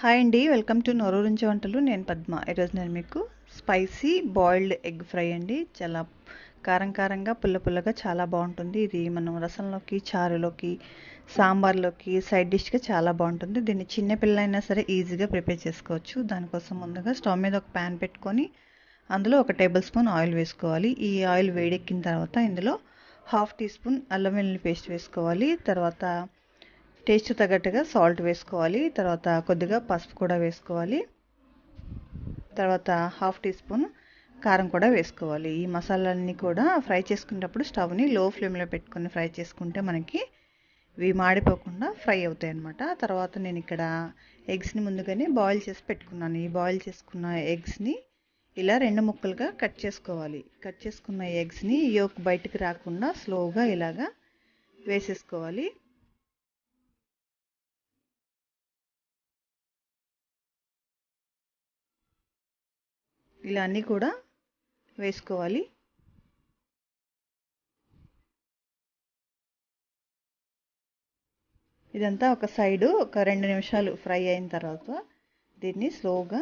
Hi అండి welcome to నొరూరించే వంటలు. నేను పద్మ. ఈరోజు నేను మీకు స్పైసీ బాయిల్డ్ ఎగ్ ఫ్రై అండి. చాలా కారం కారంగా పుల్ల పుల్లగా చాలా బాగుంటుంది. ఇది మనం రసంలోకి చారులోకి సాంబార్లోకి సైడ్ డిష్గా చాలా బాగుంటుంది. దీన్ని చిన్న పిల్లలైనా సరే ఈజీగా ప్రిపేర్ చేసుకోవచ్చు. దానికోసం ముందుగా స్టవ్ మీద ఒక ప్యాన్ పెట్టుకొని అందులో ఒక టేబుల్ స్పూన్ ఆయిల్ వేసుకోవాలి. ఈ ఆయిల్ వేడెక్కిన తర్వాత ఇందులో హాఫ్ టీ స్పూన్ అల్లం వెల్లుల్లి పేస్ట్ వేసుకోవాలి. తర్వాత టేస్ట్ తగ్గట్టుగా సాల్ట్ వేసుకోవాలి. తర్వాత కొద్దిగా పసుపు కూడా వేసుకోవాలి. తర్వాత హాఫ్ టీ స్పూన్ కారం కూడా వేసుకోవాలి. ఈ మసాలాలన్నీ కూడా ఫ్రై చేసుకునేటప్పుడు స్టవ్ని లో ఫ్లేమ్లో పెట్టుకొని ఫ్రై చేసుకుంటే మనకి ఇవి మాడిపోకుండా ఫ్రై అవుతాయి అన్నమాట. తర్వాత నేను ఇక్కడ ఎగ్స్ని ముందుగానే బాయిల్ చేసి పెట్టుకున్నాను. ఈ బాయిల్ చేసుకున్న ఎగ్స్ని ఇలా రెండు ముక్కలుగా కట్ చేసుకోవాలి. కట్ చేసుకున్న ఎగ్స్ని యోక్ బయటకు రాకుండా స్లోగా ఇలాగా వేసేసుకోవాలి. ఇలా అన్నీ కూడా వేసుకోవాలి. ఇదంతా ఒక సైడు ఒక రెండు నిమిషాలు ఫ్రై అయిన తర్వాత దీన్ని స్లోగా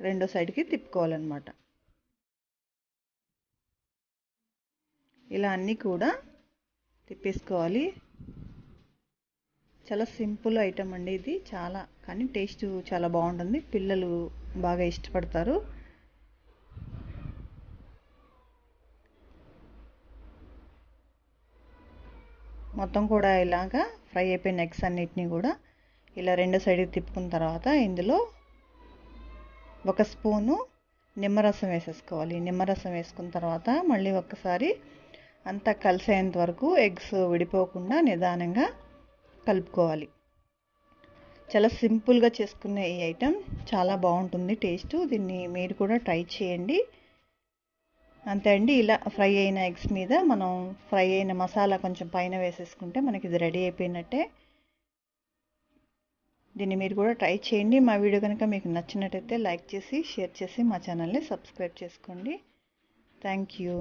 రెండో సైడ్కి తిప్పుకోవాలన్నమాట. ఇలా అన్నీ కూడా తిప్పేసుకోవాలి. చాలా సింపుల్ ఐటమ్ అండి ఇది చాలా కానీ టేస్ట్ చాలా బాగుంటుంది. పిల్లలు బాగా ఇష్టపడతారు. మొత్తం కూడా ఇలాగా ఫ్రై అయిపోయిన ఎగ్స్ అన్నిటిని కూడా ఇలా రెండు సైడ్కి తిప్పుకున్న తర్వాత ఇందులో ఒక స్పూను నిమ్మరసం వేసేసుకోవాలి. నిమ్మరసం వేసుకున్న తర్వాత మళ్ళీ ఒక్కసారి అంతా కలిసేంత వరకు ఎగ్స్ విడిపోకుండా నిదానంగా కలుపుకోవాలి. చాలా సింపుల్గా చేసుకునే ఈ ఐటెం చాలా బాగుంటుంది టేస్ట్. దీన్ని మీరు కూడా ట్రై చేయండి. అంతే అండి. ఇలా ఫ్రై అయిన ఎగ్స్ మీద మనం ఫ్రై అయిన మసాలా కొంచెం పైన వేసేసుకుంటే మనకి ఇది రెడీ అయిపోయినట్టే. దీన్ని మీరు కూడా ట్రై చేయండి. మా వీడియో కనుక మీకు నచ్చినట్టయితే లైక్ చేసి షేర్ చేసి మా ఛానల్ని సబ్స్క్రైబ్ చేసుకోండి. Thank you.